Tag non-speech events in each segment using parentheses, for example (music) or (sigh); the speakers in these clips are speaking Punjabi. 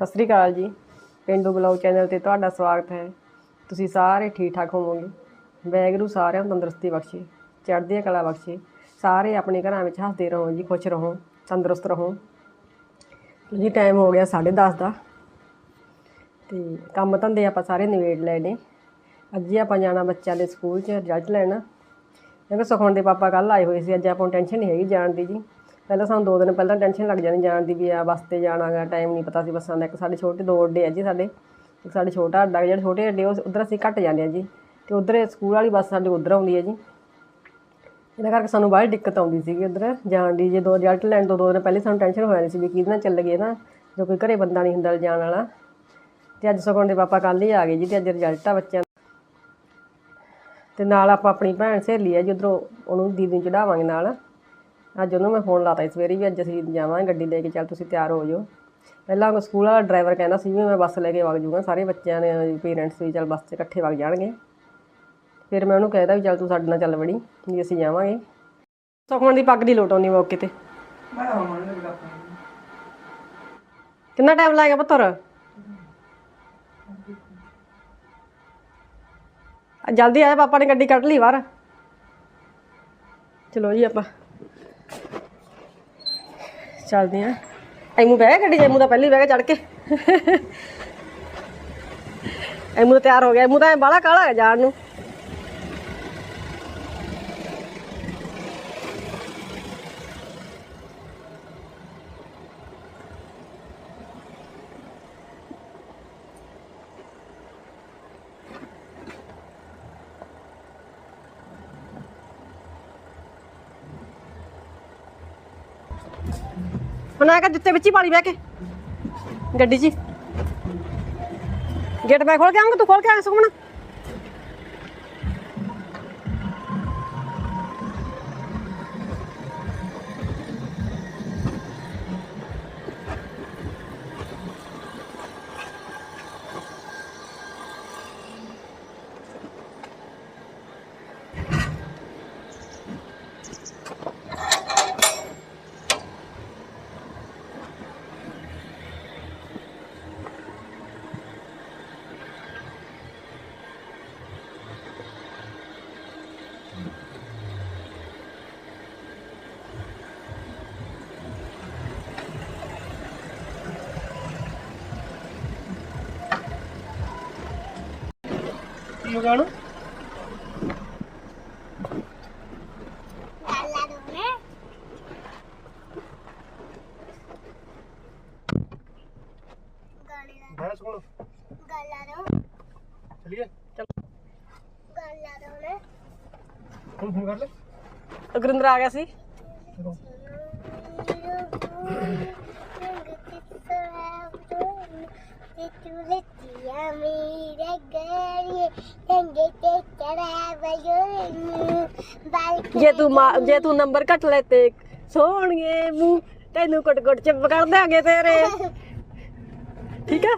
ਸਤਿ ਸ੍ਰੀ ਅਕਾਲ ਜੀ। ਪਿੰਡੂ ਬਲੌਗ ਚੈਨਲ ਤੇ ਤੁਹਾਡਾ ਸਵਾਗਤ ਹੈ। ਤੁਸੀਂ ਸਾਰੇ ਠੀਕ ਠਾਕ ਹੋਵੋਗੇ। ਵੈਗਰੂ ਸਾਰਿਆਂ ਨੂੰ ਤੰਦਰੁਸਤੀ ਬਖਸ਼ੇ ਚੜ੍ਹਦੀ ਕਲਾ ਬਖਸ਼ੇ। ਸਾਰੇ ਆਪਣੇ ਘਰਾਂ ਵਿੱਚ ਹੱਸਦੇ ਰਹੋ ਜੀ, ਖੁਸ਼ ਰਹੋ, ਤੰਦਰੁਸਤ ਰਹੋ। ਜੀ ਟਾਈਮ ਹੋ ਗਿਆ 10:30 ਦਾ। ਤੇ ਕੰਮ ਧੰਦੇ ਆਪਾਂ ਸਾਰੇ ਨਿਬੇੜ ਲਏ ਨੇ। ਅੱਜ ਹੀ ਆਪਾਂ ਜਾਣਾ ਬੱਚਿਆਂ ਦੇ ਸਕੂਲ 'ਚ ਰਿਜ਼ਲਟ ਮੈਂ ਕਿਹਾ ਸੁਖਮਨ ਦੇ ਪਾਪਾ ਕੱਲ ਆਏ ਹੋਏ ਸੀ, ਅੱਜ ਆਪਾਂ ਨੂੰ ਟੈਨਸ਼ਨ ਨਹੀਂ ਹੈਗੀ ਜਾਣ ਦੀ ਜੀ। ਪਹਿਲਾਂ ਸਾਨੂੰ ਦੋ ਦਿਨ ਪਹਿਲਾਂ ਟੈਨਸ਼ਨ ਲੱਗ ਜਾਣੀ ਜਾਣ ਦੀ ਵੀ ਆ ਬੱਸ ਤੇ ਜਾਣਾਗਾ ਟਾਈਮ ਨਹੀਂ ਪਤਾ ਸੀ ਬੱਸਾਂ ਦਾ। ਇੱਕ ਸਾਡੇ ਛੋਟੇ ਦੋ ਅੱਡੇ ਆ ਜੀ ਸਾਡੇ। ਇੱਕ ਸਾਡੇ ਛੋਟਾ ਅੱਡਾ ਜਿਹੜੇ ਛੋਟੇ ਅੱਡੇ ਉਹ ਉਧਰ ਅਸੀਂ ਘੱਟ ਜਾਂਦੇ ਆ ਜੀ। ਤੇ ਉਧਰ ਸਕੂਲ ਵਾਲੀ ਬੱਸ ਸਾਡੇ ਉਧਰ ਆਉਂਦੀ ਹੈ ਜੀ। ਇਹਦਾ ਕਰਕੇ ਸਾਨੂੰ ਬਾਹਲੀ ਦਿੱਕਤ ਆਉਂਦੀ ਸੀਗੀ ਉਧਰ ਜਾਣ ਦੀ। ਜੇ ਦੋ ਰਿਜ਼ਲਟ ਲੈਣ ਤੋਂ ਦੋ ਦਿਨ ਪਹਿਲੇ ਸਾਨੂੰ ਟੈਨਸ਼ਨ ਹੋ ਜਾਂਦੀ ਸੀ ਵੀ ਕਿਹਦੇ ਨਾਲ ਚੱਲ ਗਏ ਨਾ, ਜੋ ਕੋਈ ਘਰੇ ਬੰਦਾ ਨਹੀਂ ਹੁੰਦਾ ਜਾਣ ਵਾਲਾ। ਤੇ ਅੱਜ ਸਗੋਂ ਦੇ ਪਾਪਾ ਕੱਲ ਹੀ ਆ ਗਏ ਜੀ ਤੇ ਅੱਜ ਰਿਜ਼ਲਟ ਆ ਬੱਚਿਆਂ ਦਾ। ਤੇ ਨਾਲ ਆਪਾਂ ਆਪਣੀ ਭੈਣ ਸਹੇਲੀ ਆ ਜੀ, ਉੱਧਰੋਂ ਉਹਨੂੰ ਦੀਦੀ ਨੂੰ ਚੜਾਵਾਂਗੇ ਨਾਲ। ਅੱਜ ਉਹਨੂੰ ਮੈਂ ਫੋਨ ਲਾਤਾ ਸੀ ਸਵੇਰੇ ਵੀ ਅੱਜ ਅਸੀਂ ਜਾਵਾਂਗੇ ਗੱਡੀ ਲੈ ਕੇ ਚੱਲ ਤੁਸੀਂ ਤਿਆਰ ਹੋ ਜਾਓ। ਪਹਿਲਾਂ ਉਹ ਸਕੂਲ ਵਾਲਾ ਡਰਾਈਵਰ ਕਹਿੰਦਾ ਸੀ ਵੀ ਮੈਂ ਬੱਸ ਲੈ ਕੇ ਵਗ ਜਾਊਗਾ ਸਾਰੇ ਬੱਚਿਆਂ ਨੇ ਪੇਰੈਂਟਸ ਵੀ ਚੱਲ ਬੱਸ 'ਚ ਇਕੱਠੇ ਵਗ ਜਾਣਗੇ। ਫਿਰ ਮੈਂ ਉਹਨੂੰ ਕਹਿਦਾ ਵੀ ਚੱਲ ਤੂੰ ਸਾਡੇ ਨਾਲ ਚੱਲ ਵੜੀ ਵੀ ਅਸੀਂ ਜਾਵਾਂਗੇ। ਸੁਖਮਨ ਦੀ ਪੱਗ ਦੀ ਲੋਟ ਆਉਂਦੀ ਮੌਕੇ ਤੇ। ਕਿੰਨਾ ਟਾਈਮ ਲੱਗੇਗਾ ਪੁੱਤਰ? ਆ ਜਲਦੀ ਆਇਆ ਪਾਪਾ ਨੇ ਗੱਡੀ ਕੱਢ ਲਈ ਬਾਹਰ। ਚਲੋ ਜੀ ਆਪਾਂ। ਚੱਲਦੇ ਆਂ। ਐਮੂ ਬਹਿ ਗਿਆ ਗੱਡੀ 'ਚ, ਦਾ ਪਹਿਲੀ ਬਹਿ ਗਿਆ ਚੜ ਕੇ। ਐਮੂ ਤਾਂ ਤਿਆਰ ਹੋ ਗਿਆ ਐਮੂ ਤਾਂ ਬਾਹਲਾ ਕਾਲਾ ਹੈ ਜਾਣ ਨੂੰ। ਹੁਣ ਆ ਕੇ ਜੁੱਤੇ ਵਿੱਚ ਹੀ ਪਾਲੀ ਬਹਿ ਕੇ ਗੱਡੀ 'ਚ ਹੀ। ਗੇਟ ਮੈਂ ਖੋਲ ਕੇ ਆਉਂਗਾ ਤੂੰ ਖੋਲ ਕੇ ਆ ਸੁਖਮਣ ਕੀ ਹੋ ਗਿਆ ਉਹਨੂੰ ਬੜਾ ਸੁਣ ਚਲੀਏ ਚੱਲ ਹੁਣ ਫੋਨ ਕਰ ਲੈ ਗੁਰਿੰਦਰ ਆ ਗਿਆ ਸੀ ਜੇ ਤੂੰ ਮਾ- ਜੇ ਤੂੰ ਨੰਬਰ ਘੱਟ ਲੈ ਤੇ ਸੋਹਣਗੇ ਮੂੰਹ ਤੈਨੂੰ ਕੁੱਟ ਕੁੱਟ ਚੁੱਪ ਕਰ ਦਿਆਂਗੇ ਤੇਰੇ। ਠੀਕ ਆ?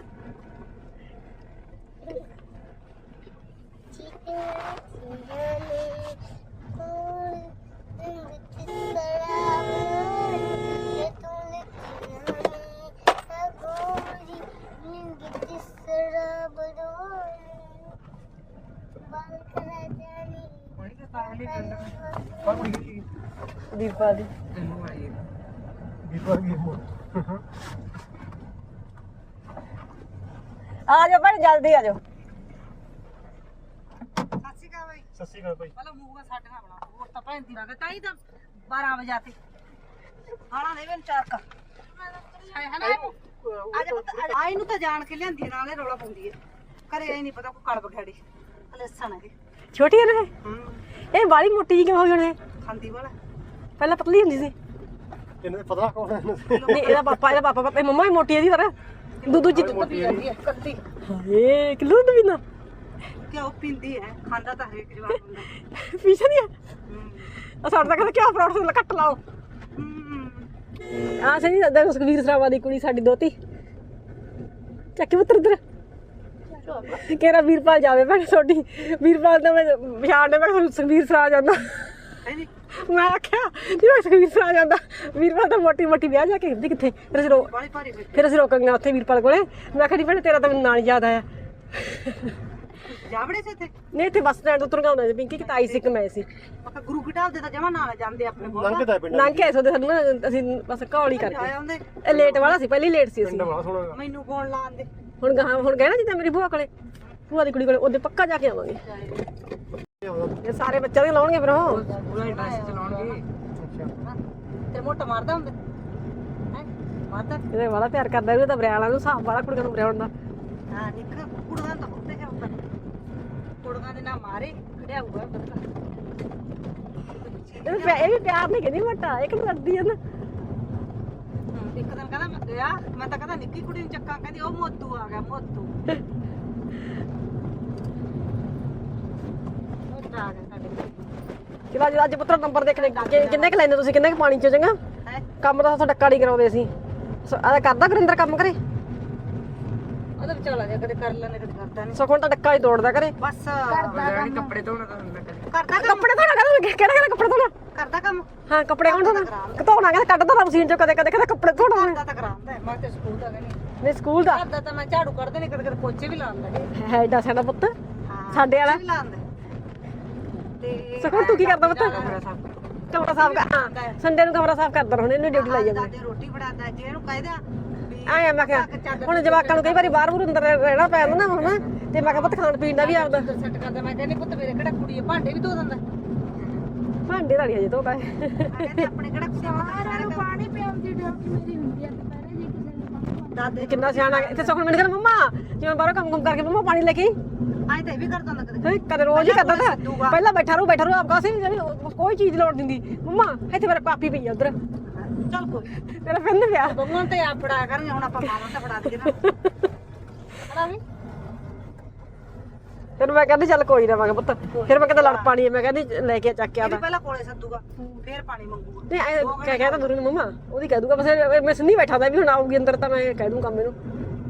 ਦੀਪਾ ਦੀ। ਕੀ ਹੋ ਆ ਜਾ ਭਾਈ ਜਲਦੀ ਆ ਜਾ ਸਤਿ ਸ਼੍ਰੀ ਅਕਾਲ ਭਾਈ। ਪਹਿਲਾਂ ਮੂੰਹ ਦਾ ਸਾਡੇ ਬਣਾ ਹੋਰ ਤਾਂ ਭੈਣ ਦੀ ਰੰਗ ਤਾਈ ਤਾਂ 12 ਵਜੇ ਆਤੇ ਖਾਣਾ ਦੇ ਵੇ ਚਾਰ ਕਾ। ਹਾਏ ਹਨਾ ਅੱਜ ਪਤਾ ਆਈ ਨੂੰ ਤਾਂ ਜਾਣ ਕੇ ਲਿਆਂਦੀ ਨਾਲੇ ਰੋਲਾ ਪਾਉਂਦੀ ਹੈ ਘਰੇ ਆਈ ਨਹੀਂ ਪਤਾ ਕੋਈ ਕਲਬ ਖੜੀ ਲਸਣ ਹੈ ਛੋਟੀ ਹੈ ਨਾ ਇਹ? ਹੂੰ। ਇਹ ਬਾਲੀ ਮੋਟੀ ਜਿਹੀ ਕਿਵੇਂ ਹੋ ਗਈ ਹੁਣ ਇਹ? ਖਾਂਦੀ ਵਾਲਾ। ਪਹਿਲਾਂ ਪਤਲੀ ਹੁੰਦੀ ਸੀ। ਇਹਨੂੰ ਤਾਂ ਪਤਾ ਕੌਣ ਹੈ ਨਹੀਂ ਇਹਦਾ ਪਾਪਾ ਇਹਦਾ ਪਾਪਾ ਪਤਾ ਮੰਮਾ ਵੀ ਮੋਟੀ ਹੈ ਦੀ ਤਰ੍ਹਾਂ ਦੁੱਧ ਜੀ ਕੱਤੀ ਹਾਏ ਕਿਲੋ ਦੁੱਧ ਪੀਂਦਾ ਕਿਉਂ ਪੀਂਦੀ ਹੈ? ਖਾਂਦਾ ਤਾਂ ਹਰੇਕ ਜਵਾਬ ਹੁੰਦਾ। ਪੀਛਾ ਨਹੀਂ ਹੂੰ। ਆ ਸਾਡਾ ਤਾਂ ਕਹਿੰਦਾ ਕਿਉਂ ਪਰੌਠੇ ਤੇ ਕੱਟ ਲਾਓ। ਹੂੰ। ਆ ਸਹੀ ਦੱਦਾ ਸੁਖਵੀਰ ਸਰਾਵਾ ਦੀ ਕੁੜੀ ਸਾਡੀ ਦੋਤੀ। ਚੱਕੀ ਪੁੱਤਰ ਇਧਰ ਕਿਹੜਾ ਵੀਰਪਾਲ ਜਾਵੇ? ਭੈਣ ਛੋਟੀ ਵੀਰਪਾਲ ਤਾਂ ਮੈਂ ਪਛਾਣ ਦੇ ਮੈਂ ਸੁਖਵੀਰ ਸਰਾ ਜਾਂਦਾ ਮੈਂ ਆਖਿਆ ਜਿਵੇਂ ਸੁਖਵੀਰ ਆ ਜਾਂਦਾ ਵੀਰਪਾਲ ਤਾਂ ਮੋਟੀ ਮੋਟੀ ਵਿਆਹ ਜਾ ਕੇ ਹੁੰਦੀ ਕਿੱਥੇ? ਫਿਰ ਅਸੀਂ ਰੋ ਫਿਰ ਅਸੀਂ ਰੋਕਾਂਗੇ ਉੱਥੇ ਵੀਰਪਾਲ ਕੋਲੇ। ਮੈਂ ਕਿਹਾ ਨਹੀਂ ਭੈਣੇ ਤੇਰਾ ਤਾਂ ਮੈਨੂੰ ਨਾਂ ਯਾਦ ਆਇਆ। ਜਾਵੜੇ ਸੀ ਤੇ ਨਹੀਂ ਇੱਥੇ ਬੱਸ ਸਟੈਂਡ ਤੋਂ ਤੁਰ ਹੁੰਦਾ ਸੀ ਪਿੰਕੀ ਕਿਤਾਈ ਸੀ ਕਿ ਮੈਂ ਸੀ। ਮੱਕਾ ਗੁਰੂ ਘਟਾਲ ਦੇ ਤਾਂ ਜਮਾ ਨਾਲ ਜਾਂਦੇ ਆਪਣੇ ਕੋਲ ਲੰਘਦਾ ਪਿੰਡ। ਲੰਘ ਕੇ ਆਏ ਸੋਦੇ ਸਾਨੂੰ ਨਾ ਅਸੀਂ ਬਸ ਘੌਲੀ ਆਏ ਕਰਕੇ ਇਹ ਲੇਟ ਵਾਲਾ ਸੀ ਪਹਿਲੀ ਲੇਟ ਸੀ ਅਸੀਂ। ਮੈਨੂੰ ਫੋਨ ਲਾਣ ਦੇ ਹੁਣ ਗਾਹਾਂ ਹੁਣ ਗਏ ਨਾ ਜਿੱਦਾਂ ਮੇਰੀ ਭੂਆ ਕੋਲੇ? ਭੂਆ ਦੀ ਕੁੜੀ ਕੋਲੇ ਉਹਦੇ ਪੱਕਾ ਜਾ ਕੇ ਆਵਾਂਗੇ। ਇਹ ਸਾਰੇ ਬੱਚਿਆਂ ਦੇ ਲਾਉਣਗੇ ਫਿਰ ਉਹ? ਪੂਰਾ ਇੰਟਰਸਟ ਚਲਾਉਣਗੇ। ਤੇ ਮੋਟਾ ਮਾਰਦਾ ਹੁੰਦਾ। ਹੈ? ਮਾਰਦਾ? ਇਹਦੇ ਵਾਲਾ ਪਿਆਰ ਕਰਦਾ ਇਹ ਤਾਂ ਬਰਿਆਲਾ ਨੂੰ ਸਾਹ ਵਾਲਾ ਕੁੜੀਆਂ ਨੂੰ ਬਰਿਆਉਣ ਦਾ ਹਾਂ ਨਿੱਕ ਕੁੜੀਆਂ ਤਾਂ ਹੁੰਦੇ ਹੈ ਉੱਪਰ ਕੁੜੀਆਂ ਦੇ ਨਾ ਮਾਰੇ ਖੜਿਆ ਹੋਊਗਾ ਬੱਤਾ ਇਹ ਵੀ ਪਿਆ- ਇਹ ਵੀ ਪਿਆਰ ਨਹੀਂ ਕਹਿੰਦੀ ਮੋਟਾ। ਇੱਕ ਨੂੰ ਕਰਦੀ ਹੈ ਨਾ। ਇੱਕ ਦਿਨ ਕਹਿੰਦਾ ਮੈਂ ਗਿਆ ਮੈਂ ਤਾਂ ਕਹਿੰਦਾ ਨਿੱਕੀ ਕੁੜੀ ਨੂੰ ਚੱਕਾਂ ਕਹਿੰਦੀ ਉਹ ਮੋਤੂ ਆ ਗਿਆ ਮੋਤੂ ਮੋਟਾ ਆ ਗਿਆ ਸਾਡੇ ਕੋਲ। ਚਲੋ ਅੱਜ ਅੱਜ ਪੁੱਤਰ ਨੰਬਰ ਦੇਖਣੇ ਕਿ- ਕਿੰਨੇ ਕੁ ਲੈਂਦੇ ਤੁਸੀਂ ਕਿੰਨੇ ਕੁ ਪਾਣੀ ਚ ਚੰਗਾ? ਹੈ? ਕੰਮ ਤਾਂ ਸਾਡਾ ਡੱਕਾ ਨਹੀਂ ਕਰਾਉਂਦੇ ਅਸੀਂ। ਆ ਕਰਦਾ ਗੁਰਿੰਦਰ ਕੰਮ ਕਰੇ? ਉਹਦੇ ਵਿਚਾਲਾ ਜੇ ਕਦੇ ਕਰ ਲੈਣੇ ਕਦੇ ਕਰਦਾ ਨਹੀਂ ਸਗੋਂ ਤਾਂ ਡੱਕਾ ਹੀ ਤੋੜਦਾ ਕਰੇ। ਬਸ। ਕਰਦਾ ਕੱਪੜੇ ਧੋਣਾ ਤਾਂ ਹੁੰਦਾ ਕਰਦਾ ਕੰਮ? ਕੱਪੜੇ ਧੋਣਾ ਕਹਿੰਦਾ ਕਿਹੜਾ ਕਿਹੜਾ ਕੱਪੜੇ ਧੋਣਾ? ਕਰਦਾ ਕੰਮ? ਹਾਂ ਕੱਪੜੇ ਕੌਣ ਧੋਣਾ ਧੋਣਾ ਕਹਿੰਦਾ ਕੱਢਦਾ ਤਾਂ ਮਸ਼ੀਨ ਚੋਂ ਕਦੇ ਕਦੇ ਕਹਿੰਦਾ ਕੱਪੜੇ ਧੋਣਾ। ਕਰਦਾ ਤਾਂ ਕਰਾਉਂਦਾ। ਮੈਂ ਤੇ ਸਕੂਲ ਦਾ ਨਹੀਂ ਨਹੀਂ ਸਕੂਲ ਦਾ। ਕਰਦਾ ਤਾਂ ਮੈਂ ਝਾੜੂ ਕੱਢਦੇ ਨਹੀਂ ਕਦੇ ਕਦੇ ਪੋਚੇ ਵੀ ਲਾਉਂਦਾ ਹੈ ਏਡਾ ਸਾਡਾ ਪੁੱਤ। ਸਾਡੇ ਵਾਲਾ। ਵੀ ਲਾਉਂਦਾ। ਤੇ ਸਗੋਂ ਤੂੰ ਕੀ ਕਰਦਾ ਪੁੱਤ? ਕਮਰਾ ਸਾਫ਼ ਕਰ। ਹਾਂ ਸੰਡੇ ਨੂੰ ਕਮਰਾ ਸਾਫ਼ ਕਰਦਾ ਹੁਣ ਇਹਨੂੰ ਡਿਊਟੀ ਲਾਈ ਜਾਂਦੇ। ਰੋਟੀ ਬਣਾਉਂਦਾ ਜੇ ਇਹਨੂੰ ਕਹਿ ਦਿਆਂ ਵੀ ਆਇਆ ਮੈਂ ਕਿਹਾ ਹੁਣ ਜਵਾਕਾਂ ਨੂੰ ਕਈ ਵਾਰੀ ਬਾਹਰ ਬੂਰ ਅੰਦਰ ਰਹਿਣਾ ਪੈ ਜਾਂਦਾ ਨਾ ਹੁਣ। ਤੇ ਮੈਂ ਕਿਹਾ ਪੁੱਤ ਖਾਣ ਪੀਣ ਦਾ ਵੀ ਆਪਦਾ। ਸੈੱਟ ਕਰਦਾ ਮੈਂ ਕਹਿੰਦੀ ਪੁੱਤ ਮੇਰੇ ਕਿਹੜਾ ਕੁੜੀ ਹੈ ਭਾਂਡੇ ਵੀ ਧੋ ਦਿੰਦਾ। ਭਾਂਡੇ ਧਾੜੀ ਹਜੇ ਮੈਂ ਕਹਿੰਦੀ ਆਪਣੇ ਕਿਹੜਾ ਕੁੜੀ ਸਾਰਿਆਂ ਨੂੰ ਪਾਣੀ ਦਾਦੇ ਕਿੰਨਾ ਸਿਆਣਾ ਹੈ। ਇੱਥੇ ਸਗੋਂ ਮੈਨੂੰ ਕਹਿੰਦਾ ਮੰਮਾ। ਜਿਵੇਂ ਬਾਹਰੋਂ ਕੰਮ ਕੰਮ ਕਰਕੇ ਮੰਮਾ ਪਾਣੀ ਲੈ ਕੇ ਆਏ ਤਾਂ ਇਹ ਵੀ ਕਰਦਾ ਹੁੰਦਾ ਕਦੇ। ਹੈ ਕਦੇ ਰੋਜ਼ ਹੀ ਕਰਦਾ ਤਾਂ। ਪਹਿਲਾਂ ਬੈਠਾ ਰਹੂ ਬੈਠਾ ਰਹੂ ਆਪ ਕਾਸੇ ਕੋਈ ਚੀਜ਼ ਲੋੜ ਦਿੰਦੀ ਮੰਮਾ ਇੱਥੇ ਮੇਰਾ ਕਾਪੀ ਪਈ ਆ ਉਧਰ। ਚੱਲ ਕੋਈ ਮੇਰਾ ਪੈਨ ਪਿਆ ਦੋਵਾਂ ਤੇ ਆ ਫੜਾ ਕਰਾਂਗੇ ਹੁਣ ਆਪਾਂ ਮਾਵਾਂ ਤੇ ਫੜਾ ਦਈਏ ਨਾ। ਫੜਾ ਵੀ? ਫਿਰ ਮੈਂ ਕਹਿੰਦੀ ਚੱਲ ਕੋਈ ਨਾ ਮੈਂ ਪੁੱਤ। ਫਿਰ ਮੈਂ ਕਹਿੰਦਾ ਲੜ ਪਾਣੀ ਮੈਂ ਕਹਿੰਦੀ ਲੈ ਕੇ ਚੱਕ ਕੇ ਆਦਾ ਪਹਿਲਾਂ ਕੋਲੇ ਸੱਦੂਗਾ ਫੇਰ ਪਾਣੀ ਮੰਗੂਗਾ। ਨਹੀਂ ਐ ਕਹਿ ਕਹਿ ਤਾਂ ਦੂਰੀ ਨੂੰ ਮੰਮਾ ਉਹਦੀ ਕਹਿ ਦੂਗਾ ਬਸ ਮੈਂ ਸੁਣੀ ਬੈਠਾ ਦਾ ਵੀ ਹੁਣ ਆਊਗੀ ਅੰਦਰ ਤਾਂ ਮੈਂ ਕਹਿ ਦੂੰ ਕੰਮ ਇਹਨੂੰ।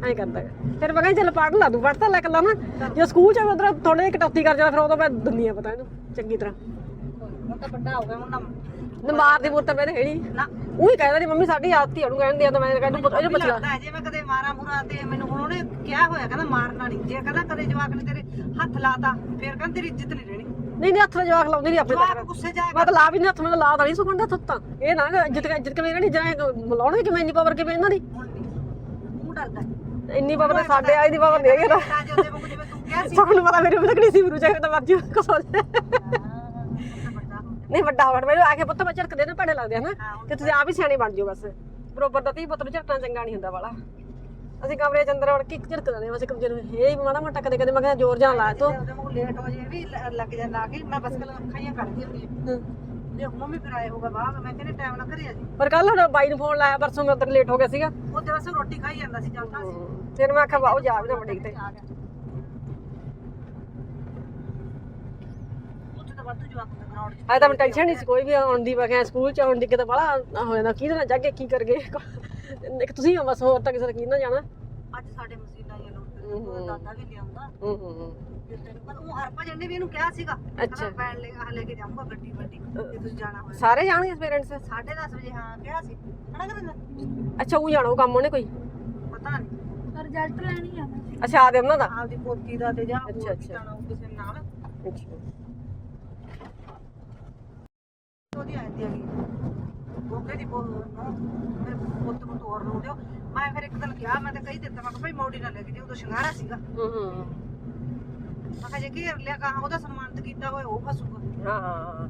ਐਂ ਕਰਦਾ। ਫਿਰ ਮੈਂ ਕਹਿੰਦੀ ਚੱਲ ਪੜ੍ਹ ਲਾ ਦੂੰ ਪੜ੍ਹ ਤਾਂ ਲੈ ਕੱਲਾ ਨਾ। ਜੇ ਸਕੂਲ ਚ ਉਧਰ ਥੋੜੇ ਕਟੌਤੀ ਕਰ ਜਾਣਾ ਫਿਰ ਉਦੋਂ ਮੈਂ ਦਿੰਦੀ ਆ ਪਤਾ ਇਹਨੂੰ ਚੰਗੀ ਤਰ੍ਹਾਂ। ਹੁਣ ਤਾਂ ਵੱਡਾ ਹੋ ਗਿਆ ਹੁਣ ਨਾ ਨਾ ਮਾਰ ਦੀ ਮੁੱਤ ਮੈਨੇ ਹੈਣੀ ਨਾ। ਉਹੀ ਕਹਿੰਦਾ ਨਹੀਂ ਮੰਮੀ ਸਾਡੀ ਆਦਤ ਹੀ ਉਹਨੂੰ ਕਹਿੰਦੀ ਆ ਤਾਂ ਮੈਂ ਕਹਿੰਦੀ ਪੁੱਤ ਇਹਨੂੰ ਪੁੱਛ ਲਾ। ਲੱਗਦਾ ਹੈ ਜੇ ਮੈਂ ਕਦੇ ਮਾਰਾ ਮੁਰਾ ਤੇ ਮੈਨੂੰ ਹੁਣ ਉਹਨੇ ਕਿਹਾ ਹੋਇਆ ਕਹਿੰਦਾ ਮਾਰਨਾ ਨਹੀਂ ਜੇ ਕਹਿੰਦਾ ਕਦੇ ਜਵਾਕ ਨੇ ਤੇਰੇ ਹੱਥ ਲਾਤਾ ਫੇਰ ਕਹਿੰਦਾ ਤੇਰੀ ਇੱਜ਼ਤ ਨਹੀਂ ਰਹਿਣੀ। ਨਹੀਂ ਨਹੀਂ ਹੱਥ ਨਾਲ ਜਵਾਕ ਲਾਉਂਦੀ ਨਹੀਂ ਆਪਣੇ ਜਵਾਕ ਜਾਏਗਾ ਮੈਂ ਤਾਂ ਲਾ ਵੀ ਨਹੀਂ ਹੱਥ ਮੈਨੂੰ ਲਾ ਤਾਂ ਨਹੀਂ ਥੁੱਤਾਂ ਇਹ ਨਾ ਕਿ ਇੱਜ਼ਤ ਇੱਜ਼ਤ ਕਿਵੇਂ ਰਹਿਣੀ ਜਾਂ ਲਾਉਣਗੇ ਕਿਵੇਂ ਇੰਨੀ ਪਾਵਰ ਕਿਵੇਂ ਇਹਨਾਂ ਦੀ? ਹੁਣ ਨਹੀਂ ਮੂੰਹ ਡਰਦਾ। ਹੈ। ਇੰਨੀ ਪਾਵਰ ਤਾਂ ਸਾਡੇ ਆਈ ਦੀ ਪਾਵਰ ਨਹੀਂ ਹੈਗੀ ਨਾ। ਤਾਂ ਜੇ ਉਹਦੇ ਵਾਂਗੂ ਜਿਵੇਂ ਤੂੰ ਕਿਹਾ ਸੀ। ਸਾਨੂੰ ਪਤਾ ਮੇਰੇ ਕੋਲ ਕਿਹੜੀ ਸੀ ਗੁਰੂ ਚਾਹੇ ਤਾਂ ਮਰਜ਼ੀ ਕੋ ਸੋਚ ਵੱਡਾ ਨਹੀਂ ਵੱਡਾ ਹੋਣ ਮੈਨੂੰ ਆ ਕੇ ਪੁੱਤ ਮੈਂ ਝਟਕਦੇ ਨਾ ਭੜੇ ਲੱਗਦੇ ਹਨਾ ਤੇ ਤੁਸੀਂ ਆਪ ਹੀ ਸਿਆਣੇ ਬਣ ਜਾਓ ਬਸ। ਬਰੋਬਰ ਦਾ ਤੀ ਪੁੱਤ ਨੂੰ ਝਟਕਣਾ ਚੰਗਾ ਨਹੀਂ ਹੁੰਦਾ ਵਾਲਾ। ਅਸੀਂ ਕਮਰੇ ਚ ਅੰਦਰ ਵੜ ਕੇ ਝਟਕ ਦਿੰਦੇ ਹਾਂ ਬਸ ਇੱਕ ਨੂੰ ਇਹ ਮਾੜਾ ਮੋਟਾ ਕਦੇ ਕਦੇ ਮੈਂ ਕਹਿੰਦਾ ਜ਼ੋਰ ਜਾਣ ਲਾ ਤੋ। ਲੇਟ ਹੋ ਜੇ ਵੀ ਲ- ਲੱਗ ਜਾਂਦਾ ਆ ਕੇ ਮੈਂ ਬਸ ਕੱਲ ਅੱਖਾਂ ਹੀ ਕੱਢਦੀ ਹੁੰਦੀ ਹਾਂ। ਜੇ ਮੰਮੀ ਫਿਰ ਆਏ ਹੋਗਾ ਬਾਹਰ ਮੈਂ ਕਹਿੰਦੀ ਟਾਈਮ ਨਾਲ ਘਰੇ ਆ ਜੀ? ਪਰ ਕੱਲ ਹੁਣ ਬਾਈ ਨੂੰ ਫੋਨ ਲਾਇਆ ਪਰਸੋਂ ਮੈਂ ਉੱਧਰ ਲੇਟ ਹੋ ਗਿਆ ਸੀਗਾ। ਉਹਦੇ ਵਾਸਤੇ ਰੋਟੀ ਖਾਈ ਜਾਂਦਾ ਸੀ ਸੀ। ਫਿਰ ਮੈਂ ਆਖਿਆ ਬਾਹੂ ਜਾ ਵੀ ਨਾ ਕਿਤੇ ਆ ਗਿਆ ਉੱਥੇ ਤਾਂ ਵਾਧੂ ਜਵਾਕ ਹੁੰਦਾ ਗਰਾਊਂਡ 'ਚ ਅੱਜ ਤਾਂ ਮੈਨੂੰ ਟੈਨਸ਼ਨ ਨਹੀਂ ਸੀ ਕੋਈ ਵੀ ਆਉਣ ਦੀ ਮੈਂ ਕਿਹਾ ਸਕੂਲ ਚ ਆਉਣ ਦੀ ਕਿਤੇ ਬੜਾ ਹੋ ਜਾਂਦਾ ਕਿਹਦੇ ਨਾਲ ਜਾ ਕੇ ਕੀ ਕਰਗੇ ਇੱਕ ਤੁਸੀਂ ਹੋ ਬਸ ਹੋਰ ਤਾਂ ਕਿਸੇ ਦਾ ਕੀ ਨਾ ਜਾਣਾ। ਅੱਜ ਸਾਡੇ ਮਸ਼ੀਨਾਂ ਲੋਕ ਦਾਦਾ ਵੀ ਲਿਆਉਂਦਾ ਹੂੰ ਹੂੰ ਹੂੰ। ਫਿਰ ਤੈਨੂੰ ਪਤਾ ਉਹ ਹਰਪਾ ਜੰਨੇ ਵੀ ਇਹਨੂੰ ਕਿਹਾ ਸੀਗਾ ਅੱਛਾ। ਬੈਣ ਲੈ ਆ ਲੈ ਕੇ ਜਾਊਂਗਾ ਗੱਡੀ ਵੱਡੀ ਜੇ ਤੁਸੀਂ ਜਾਣਾ ਹੋਇਆ। ਸਾਰੇ ਜਾਣਗੇ ਪੇਰੈਂਟਸ 10:30 ਵਜੇ ਹਾਂ ਕਿਹਾ ਸੀ। ਹਣਾ ਕਹਿੰਦਾ ਅੱਛਾ ਉਹ ਜਾਣਾ ਉਹ ਕੰਮ ਉਹਨੇ ਕੋਈ? ਪਤਾ ਨਹੀਂ ਰਿਜ਼ਲਟ ਲੈਣੀ ਆ ਅੱਛਾ ਆ ਦੇ ਉਹਨਾਂ ਦਾ? ਆਪਦੀ ਪੋਤੀ ਦਾ ਤੇ ਜਾਂ ਅੱਛਾ, ਹੋਰ ਵੀ ਅੱਛਾ। ਜਾਣਾ ਹੋਊ ਕਿਸੇ ਨਾਲ। ਅੱਛਾ। ਉਹਦੀ ਆਂਦੀ ਹੈਗੀ। ਗੋਗੇ ਦੀ ਬੋਲ ਮੇਰੇ ਪੁੱਤ ਨੂੰ ਤੋਰ ਨੂੰ ਦਿਓ। ਮੈਂ ਫਿਰ ਇੱਕ ਦਿਨ ਕਿਹਾ ਮੈਂ ਤਾਂ ਕਹੀ ਦਿੱਤਾ ਮੈਂ ਕਿਹਾ ਭਾਈ ਮੌਡੀ ਨਾ ਲੈ ਕੇ ਜਿਓ ਉਦੋਂ ਸ਼ਿੰਗਾਰਾ ਸੀਗਾ। ਹੂੰ ਹੂੰ। ਮੈਂ ਕਿਹਾ ਜੇ ਘੇਰ ਲਿਆ ਕਹਾ ਉਹਦਾ ਸਨਮਾਨਿਤ ਕੀਤਾ ਹੋਇਆ ਉਹ ਫਸੂਗਾ ਹਾਂ। ਹਾਂ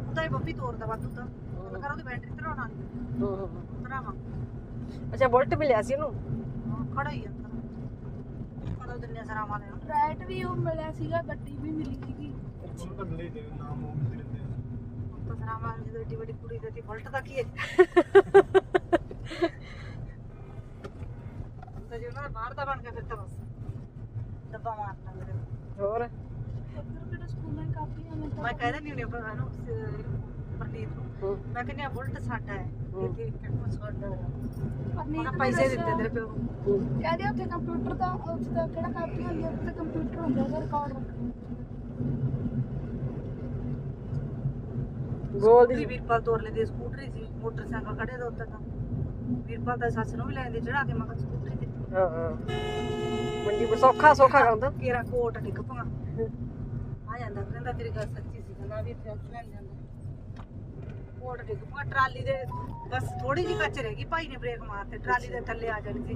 ਉਹਦਾ ਹੀ ਬੱਬੀ ਤੋਰਦਾ ਵਾਧੂ ਤਾਂ ਮੈਂ ਕਰ ਉਹਦੀ ਬੈਟਰੀ ਧਰਾਉਣਾ ਹੂੰ ਹੂੰ। ਧਰਾਵਾਂ ਅੱਛਾ ਬੁਲਟ ਵੀ ਲਿਆ ਸੀ ਉਹਨੂੰ? ਹਾਂ, ਖੜਾ ਹੀ ਅੰਦਰ। ਕਦੋਂ ਦਿੰਨੇ ਸਰਾਵਾਂ ਲੈ ਰਾਈਟ ਵੀ ਉਹ ਮਿਲਿਆ ਸੀਗਾ ਗੱਡੀ ਵੀ ਮਿਲੀ ਸੀਗੀ। ਉਹਨੂੰ ਤਾਂ ਮਿਲੇ ਦੇ ਨਾਮ ਉਹ ਆ ਤਾਂ ਸਰਾਵਾਂ ਜਦੋਂ ਏਡੀ ਵੱਡੀ ਕੁੜੀ ਦੇ ਤੀ ਬੁਲਟ ਦਾ ਕੀ ਹੈ ਤਾਂ ਜੇ ਉਹਨਾਂ ਦਾ ਬਾਹਰ ਦਾ ਬਣ ਗਿਆ ਫਿਰ ਤਾਂ ਬਸ ਡੱਬਾ ਮਾਰਨਾ ਮੇਰੇ ਹੋਰ? ਉੱਧਰ ਕਿਹੜਾ ਸਕੂਲਾਂ ਕਾਪੀਆਂ ਮੈਂ ਮੈਂ ਕਹਿ ਦਿੰਦੀ ਹੁੰਦੀ ਆ ਪਰ ਇਹਨੂੰ ਸ- ਪ੍ਰਨੀਤ ਨੂੰ। ਹੂੰ। ਮੈਂ ਕਹਿੰਦੀ ਆ ਬੁਲਟ ਸਾਡਾ ਹੈ। ਇੱਥੇ ਕਿਹੜਾ ਸਾਡਾ ਹੈ ਪਰ ਉਹਨਾਂ ਪੈਸੇ ਦਿੱਤੇ ਤੇਰੇ ਪਿਓ ਨੂੰ। ਹੂੰ। ਕਹਿੰਦੇ ਉੱਥੇ ਕੰਪਿਊਟਰ ਦਾ ਉੱਥੇ ਤਾਂ ਕਿਹੜਾ ਕਾਪੀ ਹੁੰਦੀ ਆ, ਉੱਥੇ ਤਾਂ ਕੰਪਿਊਟਰ ਹੁੰਦਾ ਉਹਦਾ ਰਿਕਾਰਡ ਰੱਖਣਾ। ਗੋਲ ਦੀ ਸਕੂਟਰੀ ਵੀਰਪਾਲ ਤੋਰ ਲੈਂਦੀ ਸਕੂਟਰੀ ਸੀ ਮੋਟਰਸਾਈਕਲ ਖੜੇ ਦਾ ਉੱਤੇ ਤਾਂ। ਵੀਰਪਾਲ ਦਾ ਸੱਸ ਨੂੰ ਵੀ ਲੈਂਦੇ ਚੜਾ ਕੇ ਮਗਰ ਸਕੂਟਰੀ ਤੇ। ਹਾਂ ਹਾਂ। ਮੰਡੀ ਪਰ ਸੌਖਾ ਸੌਖਾ ਕਰਦਾ ਕੇਰਾ ਕੋਟ ਡਿੱਗ ਪਾ ਆ ਜਾਂਦਾ ਕਹਿੰਦਾ ਤੇਰੀ ਗੱਲ ਸੱਚੀ ਸੀ ਕਹਿੰਦਾ ਵੀ ਫਿਰ ਲੈਣ ਜਾਂਦਾ। ਕੋਟ ਡਿੱਗ ਪਾ ਟਰਾਲੀ ਦੇ ਬਸ ਥੋੜੀ ਜਿਹੀ ਕੱਚ ਰਹਿ ਗਈ ਭਾਈ ਨੇ ਬ੍ਰੇਕ ਮਾਰਤੇ ਟਰਾਲੀ ਦੇ ਥੱਲੇ ਆ ਜਾਣੀ ਸੀ।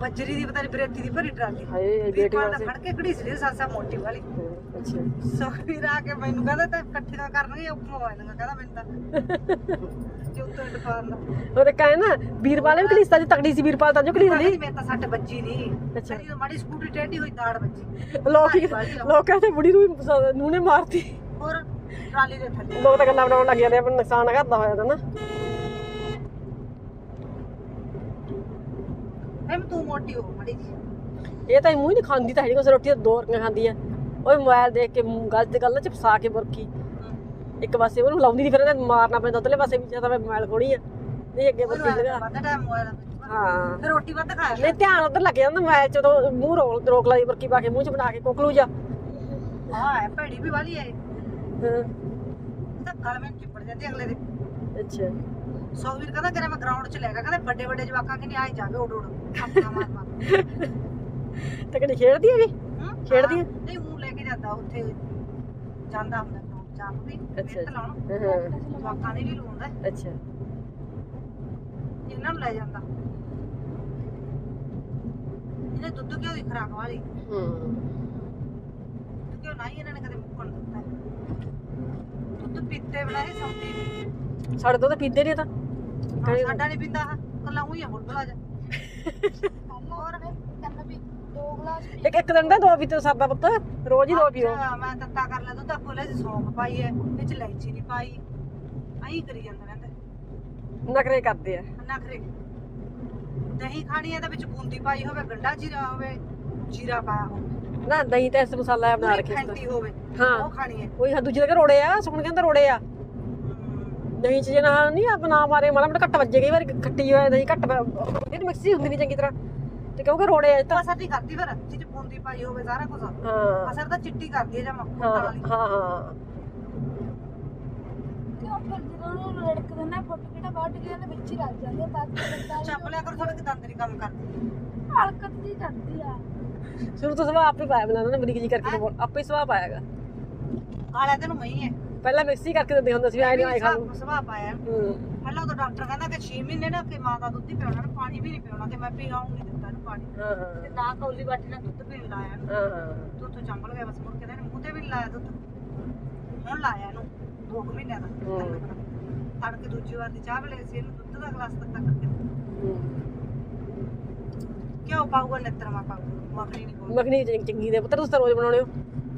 ਬੱਜਰੀ ਦੀ ਪਤਾ ਨਹੀਂ ਬਰੇਤੀ ਦੀ ਭਰੀ ਟਰਾਲੀ। ਹਾਏ ਬੇਟੀ ਦਾ ਵਾਸਤੇ। ਫੜ ਕੇ ਘੜੀ ਸੀ ਸਾਸਾ ਮੋਟੀ ਵਾਲੀ। ਅੱਛਾ। ਸੁਖਵੀਰ ਆ ਕੇ ਮੈਨੂੰ ਕਹਿੰਦਾ ਤਾਂ ਇਕੱਠੀਆਂ ਕਰਨਗੇ ਉੱਪਰ ਆ ਜਾਣਗਾ ਕਹਿੰਦਾ ਮੈਨੂੰ ਤਾਂ ਜੁੱਤੋਂ ਡਫਾਰ ਦਾ ਉਹਦੇ ਕਹੇ ਨਾ ਵੀਰਪਾਲ ਵੀ ਕਲੀਸਤਾ ਦੀ ਤਕੜੀ ਸੀ ਵੀਰਪਾਲ ਤਾਂ ਜੋ ਕਲੀਸ ਲਈ ਮੈਂ ਤਾਂ ਸੱਟ ਵੱਜੀ ਨਹੀਂ ਅੱਛਾ। ਮਾੜੀ ਸਕੂਟਰੀ ਟੇਢੀ ਹੋਈ ਦਾੜ ਵੱਜੀ। ਲੋਕ ਲੋਕ ਕਹਿੰਦੇ ਬੁੜੀ ਨੂੰ ਵੀ ਨੂੰ ਨੇ ਮਾਰਤੀ। ਹੋਰ ਟਰਾਲੀ ਦੇ ਥੱਲੇ। ਲੋਕ ਤਾਂ ਗੱਲਾਂ ਬਣਾਉਣ ਲੱਗ ਜਾਂਦੇ ਆ ਪਰ ਨੁਕਸਾਨ ਕਰਦਾ ਹੋਇਆ ਤਾਂ ਨਾ। ਐਮ ਤੂੰ ਮੋਟੀ ਹੋ ਮੜੀ ਜੀ ਇਹ ਤਾਂ ਮੂੰਹ ਹੀ ਨਹੀਂ ਖਾਂਦੀ ਤਾਂ ਹੈ ਨਹੀਂ ਕੋਈ ਰੋਟੀ ਤਾਂ ਦੋ ਰੋਟੀਆਂ ਖਾਂਦੀ ਆ। ਉਹ ਮੋਬਾਈਲ ਦੇਖ ਕੇ ਮੂੰਹ ਗੱਲ ਚ ਫਸਾ ਕੇ ਬੁਰਕੀ। ਇੱਕ ਪਾਸੇ ਉਹਨੂੰ ਲਾਉਂਦੀ ਨਹੀਂ ਫਿਰ ਮਾਰਨਾ ਪੈਂਦਾ ਉਧਰਲੇ ਪਾਸੇ ਵੀ ਜਦੋਂ ਮੈਂ ਮੋਬਾਈਲ ਖੋਣੀ ਆ। ਨਹੀਂ ਅੱਗੇ ਬੁਰਕੀ ਲਗਾ। ਵੱਧ ਟਾਈਮ ਮੋਬਾਈਲ ਹਾਂ। ਫਿਰ ਰੋਟੀ ਵੱਧ ਖਾਇਆ ਨਹੀਂ ਧਿਆਨ ਉਧਰ ਲੱਗ ਜਾਂਦਾ ਮੈਂ ਜਦੋਂ ਮੂੰਹ ਰੋਕ ਰੋਕ ਲਈ ਬੁਰਕੀ ਪਾ ਕੇ ਮੂੰਹ ਚ ਬਣਾ ਕੇ ਕੋਕਲੂ ਜਾ। ਹਾਂ ਹੈ ਭੈੜੀ ਵੀ ਵਾਲੀ ਹੈ ਚਿਪੜ ਜਾਂਦੀ ਅਗਲੇ ਦੇ। ਅੱਛਾ। ਸੌਵੀਰ ਕਹਿੰਦਾ ਕਰੇ ਮੈਂ ਗਰਾਊਂਡ 'ਚ ਲੈ ਗਿਆ। ਕਹਿੰਦਾ ਵੱਡੇ ਵੱਡੇ ਜਵਾਕਾਂ ਕਿ ਨਹੀਂ ਆਏ ਜਾਵੇ ਉਡ ਉਡ। ਆਪਣਾ ਮਾਰ ਮਾਰ (laughs) ਤੇ ਕਿਹੜੀ ਖੇਡਦੀ ਹੈ? ਵੀ ਹਮ? ਖੇਡਦੀ ਆ? ਨਹੀਂ ਉਹ ਲੈ ਕੇ ਜਾਂਦਾ ਉੱਥੇ ਜਾਂਦਾ ਹੁੰਦਾ ਗਰਾਊਂਡ 'ਚ ਆਪ ਵੀ ਅੱਛਾ। ਮਿਹਨਤ ਲਾਉਣ ਹਾਂ। ਜਵਾਕਾਂ ਨੇ ਵੀ ਲਾਉਂਦਾ ਅੱਛਾ। ਇਹਨਾਂ ਨੂੰ ਲੈ ਜਾਂਦਾ। ਇਹਨੇ ਦੁੱਧ ਘਿਓ ਦੀ ਖਰਾਕ ਵਾਲੀ। ਹੂੰ। ਦੁੱਧ ਘਿਓ ਨਹੀਂ ਇਹਨਾਂ ਨੇ ਕਦੇ ਮੁੱਕਣ ਦਿੱਤਾ। ਦੁੱਧ ਪੀਤੇ ਬਣਾਏ ਸੌਂਦੀ ਨਹੀਂ ਸਾਡੇ ਤੋਂ ਤਾਂ ਪੀਂਦੇ ਨਹੀਂ ਤਾਂ। ਕਦੇ- ਸਾਡਾ ਨਹੀਂ ਪੀਂਦਾ ਆਹ, ਕੱਲਾ ਉਹੀ ਆ ਬੁਲਬੁਲਾ ਜਾ। ਹੋਰ ਕਹਿੰਦਾ ਵੀ ਦੋ ਗਲਾਸ ਪੀ ਇੱਕ ਇੱਕ ਦਿਨ ਦਾ ਦੋ ਪੀਤੇ ਸਰਦਾ ਪੁੱਤ ਰੋਜ਼ ਹੀ ਦੋ ਪੀਓ। ਅੱਛਾ, ਮੈਂ ਤੱਤਾ ਕਰ ਲਿਆ ਦੁੱਧ ਕੋਲੇ ਚ ਸੌਂਫ ਪਾਈ ਹੈ ਵਿੱਚ ਇਲਾਇਚੀ ਨਹੀਂ ਪਾਈ। ਐਂ ਕਰੀ ਜਾਂਦਾ ਰਹਿੰਦਾ। ਨਖਰੇ ਕਰਦੇ ਆ। ਨਖਰੇ। ਦਹੀਂ ਖਾਣੀ ਹੈ ਤਾਂ ਵਿੱਚ ਬੂੰਦੀ ਪਾਈ ਹੋਵੇ ਗੰਡਾ ਜੀਰਾ ਹੋਵੇ ਜੀਰਾ ਪਾਇਆ ਹੋਵੇ ਨਾ ਦਹੀਂ ਤੇ ਇਸ ਮਸਾਲਾ ਬਣਾ ਰੱਖਿਆ ਸੀ ਖੰਡੀ ਹੋਵੇ ਹਾਂ। ਉਹ ਖਾਣੀ ਹੈ। ਕੋਈ ਦੂਜੇ ਦੇ ਰੋੜੇ ਆ ਸੁਣ ਕਹਿੰਦਾ ਰੋੜੇ ਆ। ਦਹੀਂ ਚ ਜਨਾ ਨਹੀਂ ਆਪਣਾ ਮਾਰੇ ਮਾੜਾ ਮੋਟਾ ਘੱਟ ਵੱਜੇ ਕਈ ਵਾਰ ਖੱਟੀ ਹੋਇਆ ਦਹੀਂ ਘੱਟ ਇਹ ਮਿਕਸੀ ਹੁੰਦੀ ਨਹੀਂ ਚੰਗੀ ਤਰ੍ਹਾਂ ਤੇ ਕਿਉਂਕਿ ਰੋੜੇ ਆ ਇਹ ਤਾਂ। ਅਸਰ ਨਹੀਂ ਕਰਦੀ ਫਿਰ ਜਿੱਚ ਬੂੰਦੀ ਪਾਈ ਹੋਵੇ ਸਾਰਾ ਕੁਝ ਹਾਂ। ਅਸਰ ਤਾਂ ਚਿੱਟੀ ਕਰਦੀ ਹੈ ਜਾਂ ਮੱਖਣ ਹਾਂ ਵਾਲੀ ਹਾਂ। ਹਾਂ ਤੇ ਉਹ ਫਿਰ ਜਦੋਂ ਉਹਨੂੰ ਰੜਕ ਦਿੰਦਾ ਫੁੱਟ ਕਿਹੜਾ ਵੱਢ ਗਿਆ ਤੇ ਵਿੱਚ ਹੀ ਰੱਜ ਜਾਂਦੇ ਤਾਂ ਕਿ ਚੱਪ ਲਿਆ ਕਰੋ ਤੁਹਾਡੇ ਦੰਦ ਨਹੀਂ ਕੰਮ ਕਰਦੇ। ਹਲਕਤ ਦੀ ਕਰਦੀ ਆ। ਸ਼ੁਰੂ ਤੋਂ ਸਵਾ ਆਪੇ ਪਾਇਆ ਬਣਾਉਣਾ ਨਾ ਬਰੀਕ ਜੀ ਕਰਕੇ ਬੋਲ- ਆਪੇ ਸਵਾ ਪਾਇਆਗਾ। ਕਾਲਾ ਤੈਨੂੰ ਮਈ ਹੈ ਪਹਿਲਾਂ ਮਿਕਸੀ ਕਰਕੇ ਦਿੰਦੇ ਹੁੰਦੇ ਸੀ ਆਏ ਨਹੀਂ ਆਏ ਖਾ ਲੂ ਸੁਭਾਅ ਪਾਇਆ। ਹੂੰ। ਪਹਿਲਾਂ ਤਾਂ ਡਾਕਟਰ ਕਹਿੰਦਾ ਕਿ 6 ਮਹੀਨੇ ਨਾ ਕਿ ਮਾਂ ਦਾ ਦੁੱਧ ਹੀ ਪਿਆਉਣਾ ਨੂੰ ਪਾਣੀ ਵੀ ਨਹੀਂ ਪਿਆਉਣਾ ਕਿ ਮੈਂ ਪੀਆਉਂਗੀ ਦਿੱਤਾ ਇਹਨੂੰ ਪਾਣੀ। ਹਾਂ ਤੇ ਨਾ ਕੌਲੀ ਬਾਟੀ ਨਾਲ ਦੁੱਧ ਪੀਣ ਲਾਇਆ ਹਾਂ ਹਾਂ। ਦੁੱਧ ਤੋਂ ਚੰਬਲ ਗਿਆ ਬਸ ਮੁੜ ਕੇ ਮੂੰਹ ਤੇ ਵੀ ਨੀ ਲਾਇਆ ਦੁੱਧ। ਹੁਣ ਲਾਇਆ ਇਹਨੂੰ 2 ਮਹੀਨਿਆਂ ਦਾ। ਹੂੰ। ਫੜ ਕੇ ਦੂਜੀ ਵਾਰ ਦੀ ਚਾਹ ਵੇਲੇ ਸੀ ਇਹਨੂੰ ਦੁੱਧ ਦਾ ਗਲਾਸ ਤੱਕ ਕਰਕੇ। ਹੂੰ। ਕਿਉਂ ਪਾਊਗਾ ਨੇਤਰਮਾ ਪਾਊਗਾ ਮੱਖਣੀ ਨਹੀਂ ਪਾਊਗਾ। ਮੱਖਣੀ ਚੰਗੀ- ਚੰਗੀ ਦੇ ਪੁੱਤਰ ਤੁਸੀਂ ਤਾਂ ਰੋਜ਼ ਬਣਾਉਣੇ ਹੋ?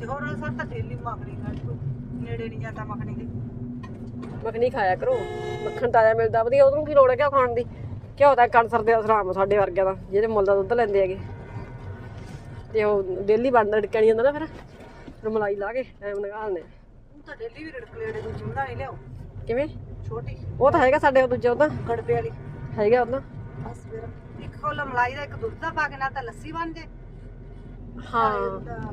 ਤੇ ਹੋਰ ਸਰ ਤਾਂ ਡੇਲੀ ਮੱਖਣੀ ਖਾਣੀ ਕੋਈ ਨੇੜੇ ਨਹੀਂ ਜਾਂਦਾ ਮੱਖਣੀ ਦੇ। ਮੱਖਣੀ ਖਾਇਆ ਕਰੋ ਮੱਖਣ ਤਾਜ਼ਾ ਮਿਲਦਾ ਵਧੀਆ ਉਹਨੂੰ ਕੀ ਲੋੜ ਹੈ ਕਿਉਂ ਖਾਣ ਦੀ? ਘਿਓ ਤਾਂ ਕਣਸਰ ਦੇ ਆਸਰਾਮ ਸਾਡੇ ਵਰਗਿਆਂ ਦਾ ਜਿਹੜੇ ਮੁੱਲ ਦਾ ਦੁੱਧ ਲੈਂਦੇ ਹੈਗੇ। ਤੇ ਉਹ ਡੇਲੀ ਬਣਦਾ ਡਿੱਕਣੀ ਜਾਂਦਾ ਨਾ ਫਿਰ ਫਿਰ ਮਲਾਈ ਲਾ ਕੇ ਐਵੇਂ ਨਿਕਾਲਨੇ ਉਹ ਤਾਂ ਡੇਲੀ ਵੀ ਰੜਕ ਲੈੜੇ ਦੂਜੀ ਬਣਾ ਨਹੀਂ ਲਿਆਓ। ਕਿਵੇਂ? ਛੋਟੀ। ਉਹ ਤਾਂ ਹੈਗਾ ਸਾਡੇ ਉਹ ਦੂਜਾ ਉਹਦਾ ਗੜਬੇ ਵਾਲੀ। ਹੈਗਾ ਉਹਦਾ ਬਸ ਫਿਰ ਇੱਕ ਕੋਲ ਮਲਾਈ ਦਾ ਇੱਕ ਦੁੱਧ ਦਾ ਪਾ ਕੇ ਨਾ ਤਾਂ ਲੱਸੀ ਬਣ ਜੇ। ਹਾਂ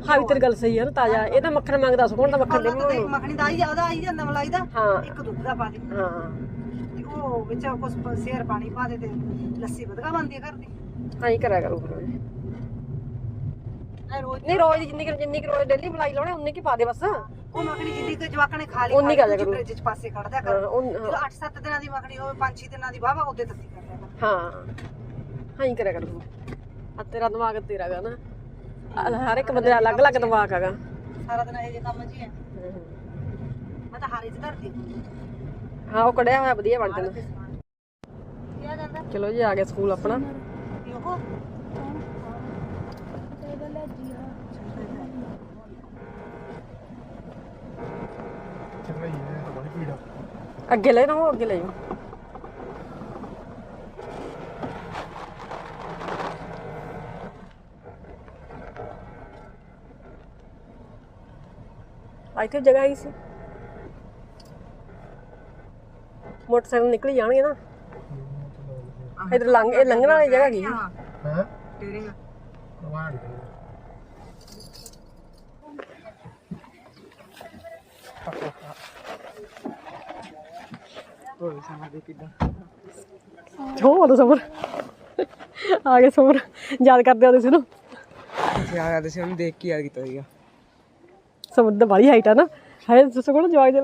ਹਾਂ ਵੀ ਤੇਰੀ ਗੱਲ ਸਹੀ ਹੈ ਨਾ ਤਾਜ਼ਾ। ਇਹ ਤਾਂ ਮੱਖਣ ਮੰਗਦਾ ਸੁਣ ਤਾਂ ਮੱਖਣ ਦੇ ਕੋਲ ਤਾਂ ਦੇਖ ਮੱਖਣੀ ਦਾ ਆਈ ਉਹਦਾ ਆਈ ਜਾਂਦਾ ਮਲਾਈ ਦਾ ਹਾਂ। ਇੱਕ ਦੁੱਧ ਦਾ ਪਾ ਦੇ। ਹਾਂ। ਤੇ ਉਹ ਵਿੱਚ ਕੁਝ ਸੇਰ ਪਾਣੀ ਪਾ ਦੇ ਤੇ ਲੱਸੀ ਵਧਗਾ ਬਣਦੀ ਹੈ ਘਰ ਦੀ। ਹਾਂ ਹੀ ਕਰਿਆ ਕਰੋ ਫਿਰ ਇਹ। ਇਹ ਰੋਜ਼ ਨਹੀਂ ਰੋਜ਼ ਦੀ ਜਿੰਨੀ ਕੁ ਜਿੰਨੀ ਕੁ ਰੋਜ਼ ਡੇਲੀ ਮਲਾਈ ਲਾਉਣੇ ਉਨੀ ਕੀ ਪਾ ਦੇ ਬਸ। ਉਹ ਮੱਖਣੀ ਜਿੰਨੀ ਕਿ ਜਵਾਕਾਂ ਨੇ ਖਾ ਲਈ ਉਨੀ ਖਾ ਲਿਆ ਕਰੋ। ਫ੍ਰਿਜ 'ਚ ਪਾਸੇ ਕੱਢ ਦਿਆ ਹਾਂ, ਕਰ। ਉਨ- ਜਦੋਂ 8-7 ਦਿਨਾਂ ਦੀ ਮੱਖਣੀ ਹੋਵੇ 5-6 ਦਿਨਾਂ ਦੀ ਵਾਵਾ ਉਹਦੇ ਤੱਤੀ ਕਰ। ਹਾਂ। ਹਾਂ ਹੀ ਕਰਿਆ ਕਰੋ ਆ ਤੇਰਾ ਦਿਮਾਗ ਤੇਰਾ ਗਾ ਨਾ। ਹਰ ਇੱਕ ਬੰਦੇ ਦਾ ਅਲੱਗ-ਅਲੱਗ ਦਿਮਾਗ ਹੈਗਾ। ਸਾਰਾ ਦਿਨ ਇਹ ਜੇ ਕੰਮ ਹੀ ਮੈਂ ਤਾਂ ਹਾਰੇ 'ਚ ਧਰਦੀ ਹਾਂ ਉਹ ਕੜਿਆ ਹੋਇਆ ਵਧੀਆ ਬਣ ਜਾਂਦਾ। ਤੇ ਜਾਂਦਾ ਚਲੋ ਜੀ ਆ ਗਿਆ ਸਕੂਲ ਆਪਣਾ। ਕੀ ਉਹ ਤੇ ਤਾਂ ਅੱਗੇ ਲੈ ਨਾ ਉਹ ਅੱਗੇ ਲੈ ਜਾਓ। ਇੱਥੇ ਜਗ੍ਹਾ ਹੀ ਸੀ। ਮੋਟਰਸਾਈਕਲ ਨਿਕਲ ਜਾਣਗੇ ਨਾ। ਇਧਰ ਲੰਘ ਇਹ ਲੰਘਣ ਵਾਲੀ ਜਗ੍ਹਾ ਕੀ ਹੈ? ਟੇਰਿੰਗ ਵਾਹ ਹੋਏ ਸਮਾਂ ਦੇ ਕਿੱਦਾਂ? ਜੋ ਆ ਗਿਆ ਸਮਰ ਯਾਦ ਕਰਦੇ ਹੋ ਤੁਸੀਂ ਨੂੰ। ਯਾਦ ਕਰਦੇ ਸੀ ਉਹਨੂੰ ਦੇਖ ਕੇ ਯਾਦ ਕੀਤਾ ਸੀਗਾ। ਸਮੁੰਦਰ ਵਾਲੀ ਹਾਈਟ ਆ ਨਾ। ਹਾਏ ਜਿਸ ਕੋਲ ਜਵਾਗ ਜਿਹਾ